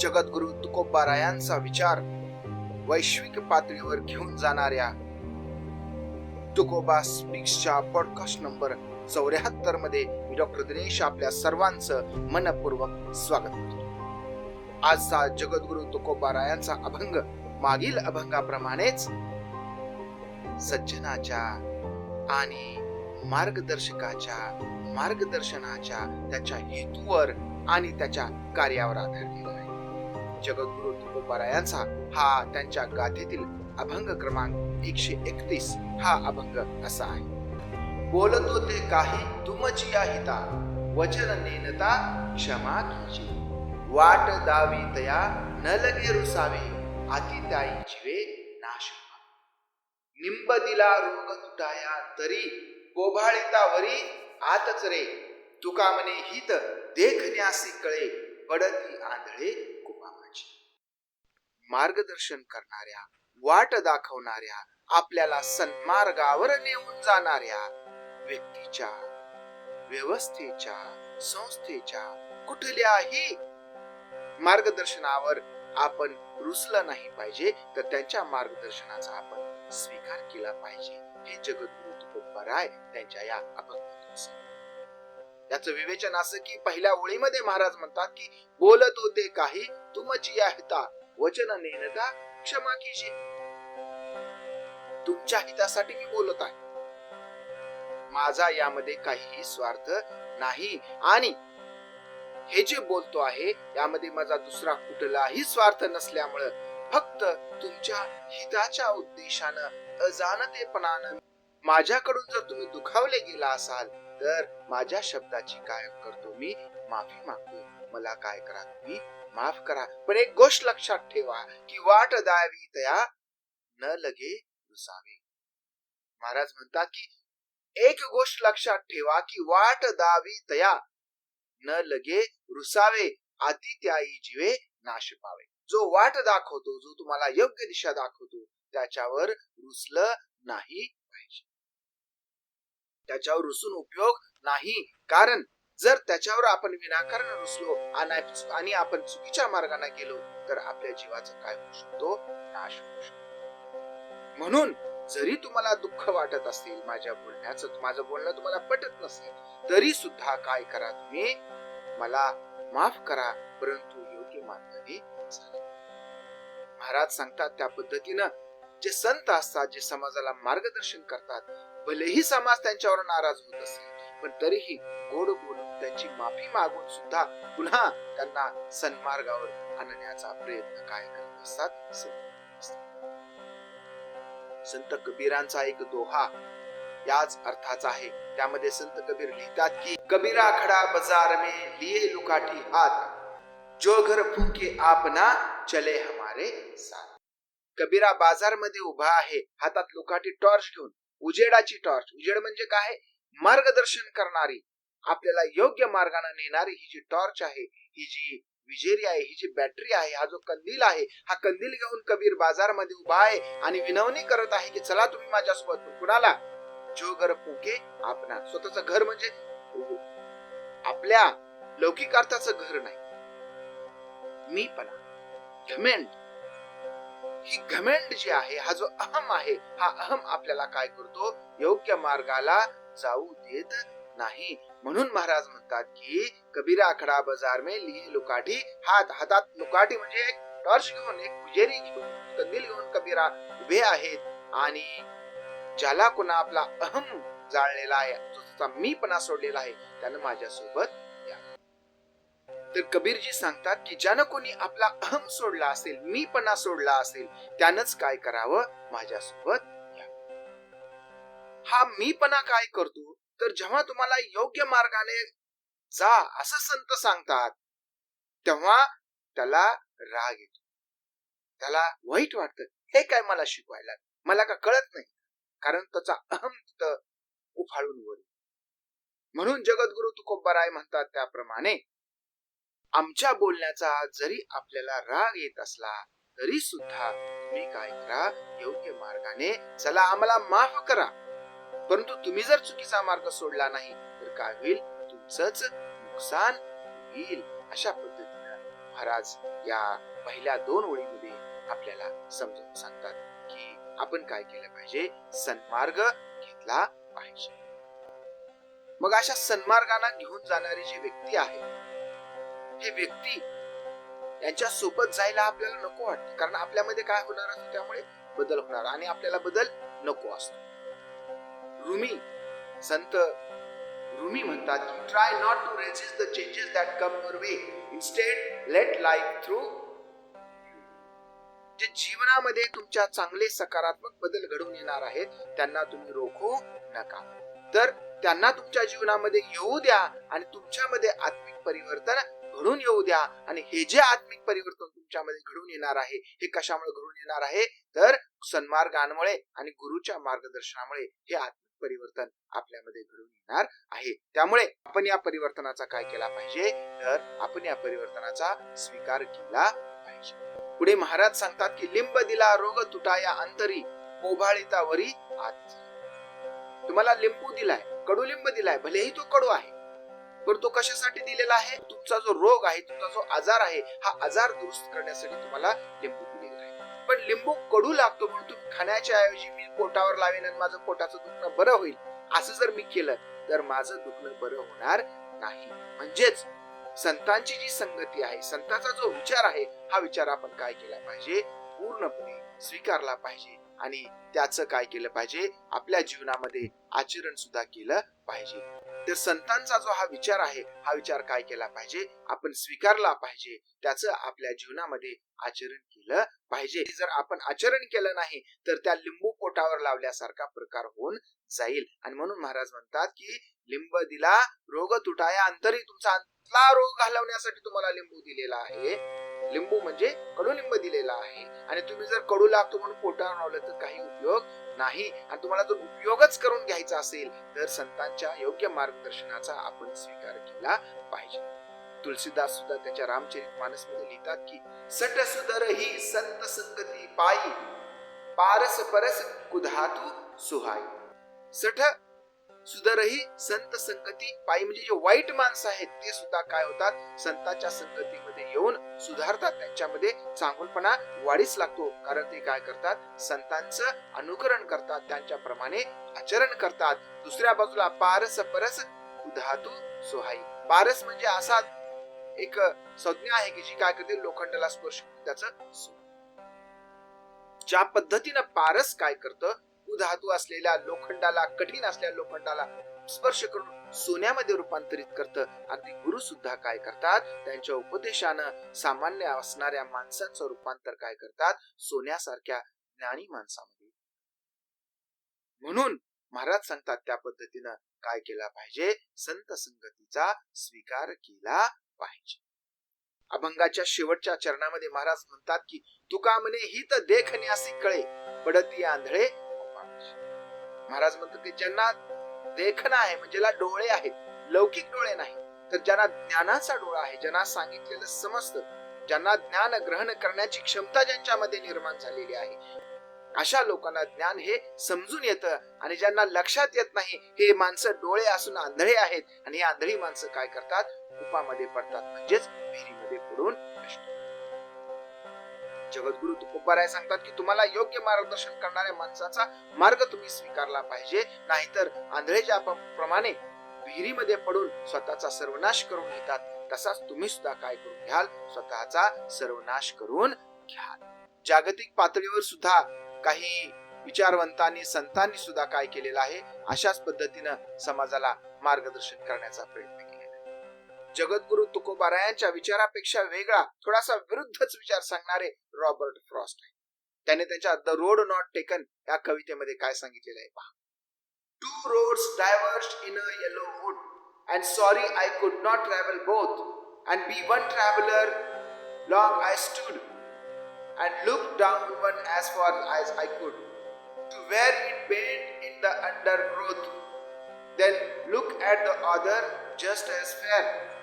जगद्गुरु तुकोबारायांचा विचार वैश्विक पातळीवर घेऊन जाणाऱ्या तुकोबा स्पीक्सच्या पॉडकास्ट नंबर चौऱ्याहत्तरमध्ये मी डॉक्टर दिनेश आपल्या सर्वांचं मनपूर्वक स्वागत करतो. आजचा जगद्गुरु तुकोबारायांचा अभंग मागील अभंगाप्रमाणेच सज्जनाच्या आणि मार्गदर्शकाच्या मार्गदर्शनाच्या त्याच्या हेतूवर आणि त्याच्या कार्यावर आधारलेला आहे. जगद्गुरु तुकोबारायांचा हा त्यांच्या गाथेतील अभंग क्रमांक एकशे एकतीस हा अभंग असा आहे. बोलतो ते काही तुमचिया हिता वचन नेनता क्षमा तुझी वाट दावी तया न लगे रुसावे अति त्याई जिवे नाश निंब दिला रोग तुटाया तरी पोभाळितावरी आतच रे. तुका म्हणे हित देखण्यासी कळे पडती आंधळे मार्गदर्शन करणाऱ्या वाट दाखवणाऱ्या आपल्याला सन्मार्गावर नेऊन जाणाऱ्या व्यक्तीच्या व्यवस्थेच्या संस्थेच्या कुठल्याही मार्गदर्शनावर आपण रुसलं नाही पाहिजे तर त्यांच्या मार्गदर्शनाचा आपण स्वीकार केला पाहिजे. हे जगद्गुरु त्यांच्या या याच विवेचन असं की पहिल्या ओळीमध्ये महाराज म्हणतात की बोलत होते काही तुमची या वचन नेनता क्षमा कीजिए तुमच्या हितासाठी मी बोलत आहे. माझा यामध्ये काहीही स्वार्थ नाही आणि हे जे बोलतो आहे यामध्ये माझा दुसरा कुठलाही स्वार्थ नसल्यामुळं फक्त तुमच्या हिताच्या उद्देशानं अजाणतेपणानं माझ्याकडून जर तुम्ही दुखावले गेला असाल तर माझ्या शब्दाची काय करतो मी? माफी मागतो. मला काय करा तुम्ही? माफ करा पण एक गोष्ट लक्षात ठेवा की वाट द्यावी तया न लगे रुसावे. महाराज म्हणतात की एक गोष्ट लक्षात ठेवा की वाट दावी तया न लगे रुसावे आधी त्याई जीवे नाश पावे. जो वाट दाखवतो जो तुम्हाला योग्य दिशा दाखवतो त्याच्यावर रुसलं नाही पाहिजे. त्याच्यावर रुसून उपयोग नाही. कारण जर त्याच्यावर आपण विनाकारण रुसलो आणि- आपण चुकीच्या मार्गाने गेलो तर आपल्या जीवाचा काय होऊ शकतो? नाश होऊ शकतो. म्हणून जरी तुम्हाला दुःख वाटत असेल माझ्या बोलण्याचं माझं बोलणं तुम्हाला पटत नसेल तरी सुद्धा काय करा तुम्ही? मला माफ करा परंतु योग्य मार्गाने महाराज सांगतात त्या पद्धतीनं जे संत असतात जे समाजाला मार्गदर्शन करतात भलेही समाज त्यांच्यावर नाराज होत असेल पण तरीही गोड बोलून त्यांची माफी मागून सुद्धा पुन्हा त्यांना सन्मार्गावर आणण्याचा प्रयत्न काय करत असतात संत कबीरांचा एक दोहा याच अर्थाचा आहे. त्यामध्ये संत कबीर लिहितात की कबीरा खडा बाजार में लिए लुकाठी हात जो घर फुके आपना चले हमारे साथ. कबीरा बाजारमध्ये उभा आहे हातात लुकाठी टॉर्च घेऊन उजेडाची टॉर्च. उजेड म्हणजे काय? मार्गदर्शन करणारी आपल्याला योग्य मार्गाने नेणारी ही जी टॉर्च आहे ही जी विजेरी आहे ही जी बॅटरी आहे हा जो कंदील आहे हा कंदील घेऊन कबीर बाजारमध्ये उभा आहे आणि विनवणी करत आहे की चला तुम्ही माझ्यासोबत कुणाला? जो घर पुके आपणा स्वतःच घर म्हणजे आपल्या लौकिक अर्थाचं घर नाही. मी पण घमेंड. ही घमेंड जी आहे हा जो अहम आहे हा अहम आपल्याला काय करतो? योग्य मार्गाला जाऊ देत नाही. म्हणून महाराज म्हणतात की कबीरा आखडा बाजार मे लिहि लुकाठी हात हातात लुकाठी म्हणजे एक टॉर्च घेऊन एक उजेरी घेऊन कंदील घेऊन कबीरा उभे आहेत. आणि ज्याला कोणा आपला अहम जाळलेला आहे जो मीपणा सोडलेला आहे त्यानं माझ्यासोबत या. तर कबीरजी सांगतात की ज्यानं कोणी आपला अहम सोडला असेल मीपणा सोडला असेल त्यानंच काय करावं? माझ्यासोबत हा मीपणा काय करतो? तर जेव्हा तुम्हाला योग्य मार्गाने जा असं संत सांगतात तेव्हा त्याला राग येतो. त्याला वाईट वाटत. हे काय मला शिकवायला? मला का कळत नाही? कारण त्याचा अहम तिथं उफाळून वर म्हणून जगद्गुरु तुकोबाराय म्हणतात त्याप्रमाणे आमच्या बोलण्याचा जरी आपल्याला राग येत असला तरी सुद्धा तुम्ही काय करा? योग्य मार्गाने चला आम्हाला माफ करा. परंतु तुम्ही जर चुकीचा मार्ग सोडला नाही तर काय होईल? तुमचंच नुकसान होईल अशा पद्धतीनं. महाराज या पहिल्या दोन ओळीमध्ये आपल्याला समजून सांगतात की आपण काय केलं पाहिजे? सन्मार्ग घेतला पाहिजे. मग अशा सन्मार्गांना घेऊन जाणारी जी व्यक्ती आहे हे व्यक्ती यांच्या सोबत जायला आपल्याला नको वाटते. कारण आपल्यामध्ये काय होणार असतो? त्यामुळे बदल होणार आणि आपल्याला बदल नको असतो. रुमी संत रुमी म्हणतात की try not to resist the changes that come your way instead let life through जे जीवनामध्ये तुमच्या चांगले सकारात्मक बदल घडून येणार आहेत त्यांना तुम्ही रोखू नका. तर त्यांना तुमच्या जीवनामध्ये येऊ द्या आणि तुमच्यामध्ये आत्मिक परिवर्तन घडून येऊ द्या. आणि हे जे आत्मिक परिवर्तन तुमच्यामध्ये घडून येणार आहे हे कशामुळे घडून येणार आहे? तर सन्मार्गांमुळे आणि गुरुच्या मार्गदर्शनामुळे हे आत्मिक परिवर्तन आपल्यामध्ये घडून येणार आहे. त्यामुळे आपण या परिवर्तनाचा काय केला पाहिजे? तर आपण या परिवर्तनाचा स्वीकार केला पाहिजे. पुढे महाराज सांगतात की लिंब दिला रोग तुटाया अंतरी मोभाळितावरी आत. तुम्हाला लिंबू दिलाय कडुलिंब दिलाय भलेही तो कडू आहे पण तो कशासाठी दिलेला आहे? तुमचा जो रोग आहे तुमचा जो आजार आहे हा आजार दुरुस्त करण्यासाठी तुम्हाला लिंबू दिले पण लिंबू कडू लागतो म्हणून तुम्ही खाण्याच्या ऐवजी मी पोटावर लावेन आणि माझं पोटाचं दुखणं बरं होईल. असं जर मी केलं तर माझं दुखणं बरं होणार नाही. म्हणजेच संतांची जी संगती आहे संतांचा जो विचार आहे हा विचार आपण काय केला पाहिजे? पूर्णपणे स्वीकारला पाहिजे. आणि त्याचं काय केलं पाहिजे? आपल्या जीवनामध्ये आचरण सुद्धा केलं पाहिजे. तर संतांचा जो हा विचार आहे हा विचार काय केला पाहिजे? आपण स्वीकारला पाहिजे. त्याचं आपल्या जीवनामध्ये आचरण केलं पाहिजे. जर आपण आचरण केलं नाही तर त्या लिंबू पोटावर लावल्यासारखा प्रकार होऊन जाईल. आणि म्हणून महाराज म्हणतात की लिंब दिला रोग तुटाया. अंतरी तुमचा अंतला रोग घालवण्यासाठी तुम्हाला लिंबू दिलेला आहे. लिंबू म्हणजे कडुलिंब दिलेला आहे. आणि तुम्ही जर कडू लागतो म्हणून पोटावर लावलं तर काही उपयोग नाही. आणि तुम्हाला जर उपयोगच करून घ्यायचा असेल तर संतांच्या योग्य मार्गदर्शनाचा आपण स्वीकार केला पाहिजे. तुलसीदास सुद्धा त्यांच्या रामचरित मानसमध्ये लिहितात की सट सुदर ही संत संगती पायी पारस परस कुधातू सुहाई. सठ सुधारही संत संगती पायी म्हणजे जे वाईट माणसं आहेत ते सुद्धा काय होतात? संतांच्या संगतीमध्ये येऊन सुधारतात. त्यांच्यामध्ये चांगुलपणा वाढीस लागतो. कारण ते काय करतात? संतांचं अनुकरण करतात. त्यांच्या प्रमाणे आचरण करतात. दुसऱ्या बाजूला पारस परस धातू सोहाई. पारस म्हणजे असा एक संज्ञा आहे की जी काय करते? लोखंडाला स्पर्श त्याच ज्या पद्धतीनं पारस काय करतं? धातू असलेल्या लोखंडाला कठीण असलेल्या लोखंडाला स्पर्श करून सोन्यामध्ये रूपांतरित करतं. आणि गुरु सुद्धा काय करतात? त्यांच्या उपदेशानं सामान्य असणाऱ्या माणसांचं रूपांतर काय करतात? सोन्यासारख्या ज्ञानी माणसामध्ये. म्हणून महाराज सांगतात त्या पद्धतीनं काय केला पाहिजे? संत संगतीचा स्वीकार केला पाहिजे. अभंगाच्या शेवटच्या चरणामध्ये महाराज म्हणतात की तुका म्हणे हित देखण्यासी कळे पडती आंधळे महाराज म्हणतात की ज्यांना देखणं आहे म्हणजे ज्याला डोळे आहेत लौकिक डोळे नाही तर ज्यांना ज्ञानाचा डोळा आहे ज्यांना सांगितलेलं समजतं ज्यांना ज्ञान ग्रहण करण्याची क्षमता ज्यांच्यामध्ये निर्माण झालेली आहे अशा लोकांना ज्ञान हे समजून येतं आणि ज्यांना लक्षात येत नाही हे माणसं डोळे असून आंधळे आहेत आणि हे आंधळी माणसं काय करतात? उपामध्ये पडतात म्हणजेच विहिरीमध्ये पडून जगद्गुरु तुकोबाराय सांगतात की तुम्हाला योग्य मार्गदर्शन करणाऱ्या माणसाचा मार्ग तुम्ही स्वीकारला पाहिजे. नाहीतर आंधळेच्या प्रमाणे विहिरीमध्ये पडून स्वतःचा सर्वनाश करून घेतात तसाच तुम्ही सुद्धा काय करून घ्याल? स्वतःचा सर्वनाश करून घ्याल. जागतिक पातळीवर सुद्धा काही विचारवंतांनी संतांनी सुद्धा काय केलेलं आहे? अशाच पद्धतीनं समाजाला मार्गदर्शन करण्याचा प्रयत्न जगद्गुरु तुकोबारायांच्या विचारापेक्षा वेगळा थोडासा विरुद्धच विचार सांगणारे रॉबर्ट फ्रॉस्ट आहे त्याने त्याच्या द रोड नॉट टेकन या कवितेमध्ये काय सांगितलेलं आहे पहा. Two roads diverged in a yellow wood and sorry I could not travel both and be one traveler long I stood and look down one as far as I could to where it bend in the undergrowth then look at the other just as fair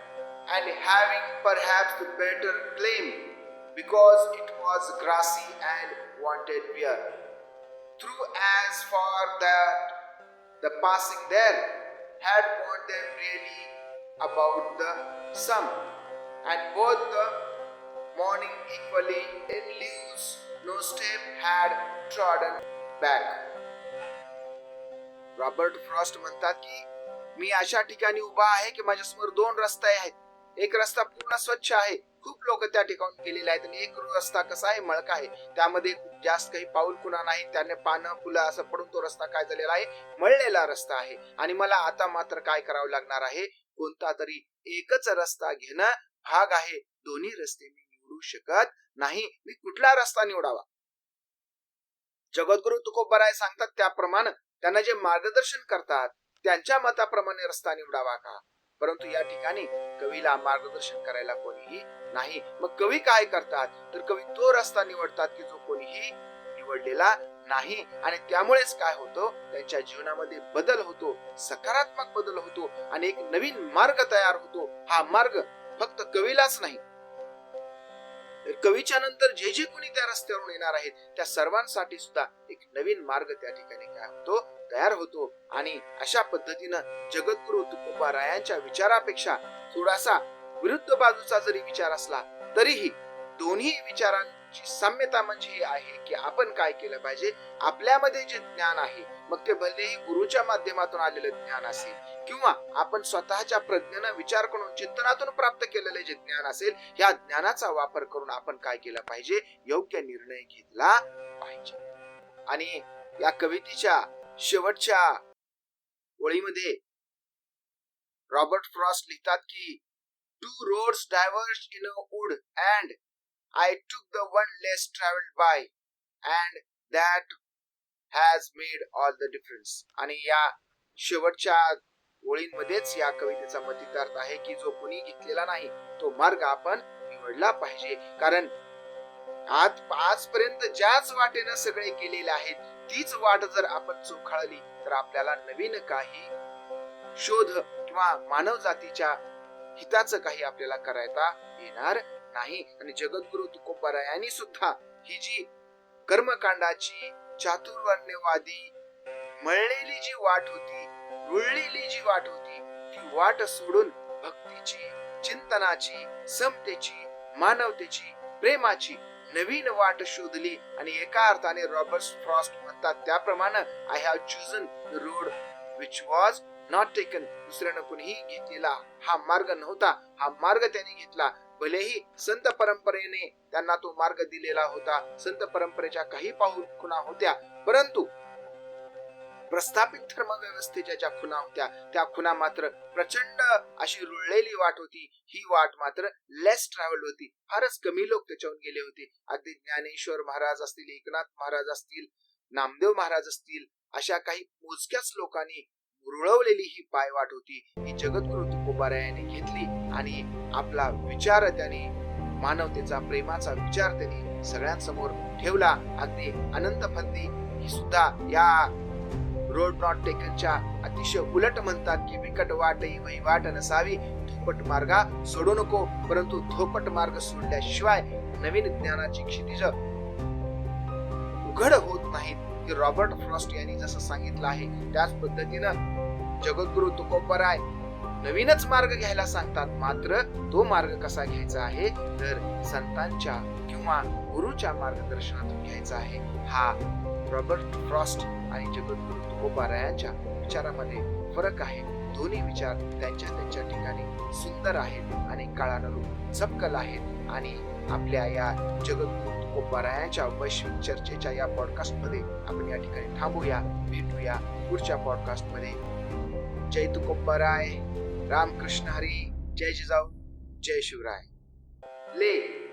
and having perhaps the better claim because it was grassy and wanted wear. Through as far that the passing there had warned them really about the sum, and both the morning equally in leaves, no step had trodden back. Robert Frost म्हणतात की मी अशा ठिकाणी उभा आहे की माझ्यासमोर दोन रस्ते आहेत एक रस्ता पूर्ण स्वच्छ आहे. खूप लोक त्या ठिकाणी गेलेले आहेत आणि एक रस्ता कसा आहे मळका आहे. त्यामध्ये जास्त काही पाऊल कुणा नाही. त्याने पानं फुलं असं पडून तो रस्ता काय झालेला आहे? मळलेला रस्ता आहे. आणि मला आता मात्र काय करावं लागणार आहे? कोणता तरी एकच रस्ता घेणं भाग आहे. दोन्ही रस्ते मी निवडू शकत नाही. मी कुठला रस्ता निवडावा? जगद्गुरु तुकोबराय सांगतात त्याप्रमाणे त्यांना जे मार्गदर्शन करतात त्यांच्या मताप्रमाणे रस्ता निवडावा का? परंतु या ठिकाणी कवीला मार्गदर्शन करायला कोणीही नाही. मग कवी काय करतात? तर कवी तो रस्ता निवडतात की जो कोणीही निवडलेला नाही. आणि त्यामुळेच काय होतो? त्यांच्या जीवनामध्ये बदल होतो सकारात्मक बदल होतो आणि एक नवीन मार्ग तयार होतो. हा मार्ग फक्त कवीलाच नाही. कवीच्या नंतर जे जे कोणी त्या रस्त्यावरून येणार आहेत त्या सर्वांसाठी सुद्धा एक नवीन मार्ग त्या ठिकाणी काय होतो? तयार होतो. आणि अशा पद्धतीनं जगद्गुरु तुकोबारायांच्या विचारापेक्षा थोडासा विरुद्ध बाजूचा जरी विचार असला तरीही दोन्ही विचारांची साम्यता म्हणजे हे आहे की आपण काय केलं पाहिजे? आपल्यामध्ये जे ज्ञान आहे मग ते भलेही गुरुच्या माध्यमातून आलेलं ज्ञान असेल किंवा आपण स्वतःच्या प्रज्ञेनं विचार करून चिंतनातून प्राप्त केलेले जे ज्ञान असेल या ज्ञानाचा वापर करून आपण काय केलं पाहिजे? योग्य निर्णय घेतला पाहिजे. आणि या कवितेच्या शेवटच्या ओळीमध्ये रॉबर्ट फ्रॉस्ट लिहितात की two roads diverged in a wood and I took the one less travelled by and that has made all the difference आणि या शेवटच्या ओळींमध्येच या कवितेचा मतितार्थ आहे की जो कुणी घेतलेला नाही तो मार्ग आपण निवडला पाहिजे. कारण आज आजपर्यंत ज्याच वाटेनं सगळे केलेले आहेत तीच वाट जर आपण चोखाळली तर आपल्याला नवीन काही शोध किंवा मानव जातीच्या हिताचं काही आपल्याला करायला येणार नाही. आणि जगद्गुरु तुकोबारा यांनी सुद्धा ही जी कर्मकांडाची चातुर्वर्ण्यवादी मळलेली जी वाट होती रुळलेली जी वाट होती ती वाट सोडून भक्तीची चिंतनाची समतेची मानवतेची प्रेमाची नवीन वाट शोधली आणि एका अर्थाने रॉबर्ट फ्रॉस्ट म्हणतात त्याप्रमाणे I have chosen the road which was not taken दुसऱ्यानं कुणीही घेतलेला हा मार्ग नव्हता. हा मार्ग त्यांनी घेतला. भलेही संत परंपरेने त्यांना तो मार्ग दिलेला होता. संत परंपरेच्या काही पाऊल खुणा होत्या. परंतु प्रस्थापित धर्म व्यवस्थेच्या ज्या खुणा होत्या त्या खुणा मात्र प्रचंड अशी रुळलेली वाट होती. ही वाट मात्र लेस ट्रॅव्हल होती. फारच कमी लोक त्याच्याहून गेले होते. अगदी ज्ञानेश्वर महाराज असतील एकनाथ महाराज असतील नामदेव महाराज असतील अशा काही मोजक्याच लोकांनी रुळवलेली ही पायवाट होती. ही जगद्गुरु तुकोबारायाने घेतली आणि आपला विचार त्याने मानवतेचा प्रेमाचा विचार त्यांनी सगळ्यांसमोर ठेवला. अगदी अनंत फंदी ही सुद्धा या रोड नॉट टेकनच्या अतिशय उलट म्हणतात की बिकट वाट ही वही वाट नसावी धोपट मार्गा सोडू नको परंतु धोपट मार्ग सोडल्याशिवाय नवीन ज्ञानाची क्षितिज उघड होत नाहीत. की रॉबर्ट फ्रॉस्ट यांनी जसं सांगितलं आहे त्याच पद्धतीनं जगद्गुरु तुकोपराय नवीनच मार्ग घ्यायला सांगतात. मात्र तो मार्ग कसा घ्यायचा आहे? तर संतांच्या किंवा गुरुच्या मार्गदर्शनातून घ्यायचा आहे. हा रॉबर्ट फ्रॉस्ट आणि जगद्गुरु तुकोबारायांच्या विचारामध्ये फरक आहे. दोन्ही विचार त्यांच्या त्यांच्या ठिकाणी सुंदर आहेत आणि काळानुरूप चपकल आहेत. आणि आपल्या या जगद्गुरु तुकोबारायांच्या वैश्विक चर्चेच्या या पॉडकास्टमध्ये आपण या ठिकाणी थांबूया भेटूया. पुढच्या पॉडकास्टमध्ये. जय तुकोबाराय रामकृष्ण हरी. जय जिजाऊ. जय शिवराय. ले